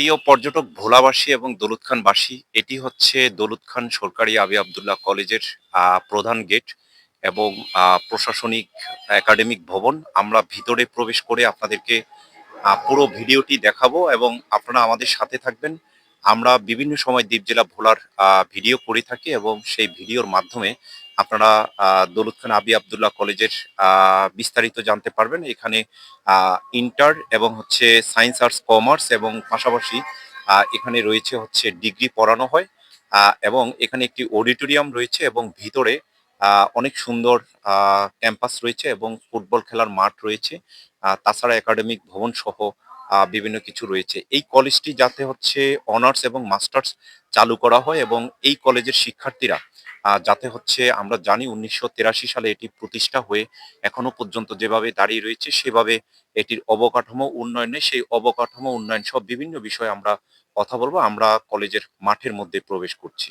প্রিয় পর্যটক ভোলাবাসী এবং দৌলত খানবাসী, এটি হচ্ছে দৌলত খান সরকারি আবি আবদুল্লাহ কলেজের প্রধান গেট এবং প্রশাসনিক একাডেমিক ভবন। আমরা ভিতরে প্রবেশ করে আপনাদেরকে পুরো ভিডিওটি দেখাবো এবং আপনারা আমাদের সাথে থাকবেন। আমরা বিভিন্ন সময় দ্বীপ জেলা ভোলার ভিডিও করে থাকি এবং সেই ভিডিওর মাধ্যমে আপনারা দৌলত খান আবি আবদুল্লাহ কলেজের বিস্তারিত জানতে পারবেন। এখানে ইন্টার এবং হচ্ছে সায়েন্স আর্টস, কমার্স এবং পাশাপাশি এখানে রয়েছে হচ্ছে ডিগ্রি পড়ানো হয়। এবং এখানে একটি অডিটোরিয়াম রয়েছে এবং ভিতরে অনেক সুন্দর ক্যাম্পাস রয়েছে এবং ফুটবল খেলার মাঠ রয়েছে। তাছাড়া একাডেমিক ভবন সহ বিভিন্ন কিছু রয়েছে। এই কলেজটি যাতে হচ্ছে অনার্স এবং মাস্টার্স চালু করা হয় এবং এই কলেজের শিক্ষার্থীরা যাতে হচ্ছে আমরা জানি উনিশশো সালে এটি প্রতিষ্ঠা হয়ে এখনও পর্যন্ত যেভাবে দাঁড়িয়ে রয়েছে, সেভাবে এটির অবকাঠামো উন্নয়নে, সেই অবকাঠামো উন্নয়ন সব বিভিন্ন বিষয়ে আমরা কথা বলব। আমরা কলেজের মাঠের মধ্যে প্রবেশ করছি।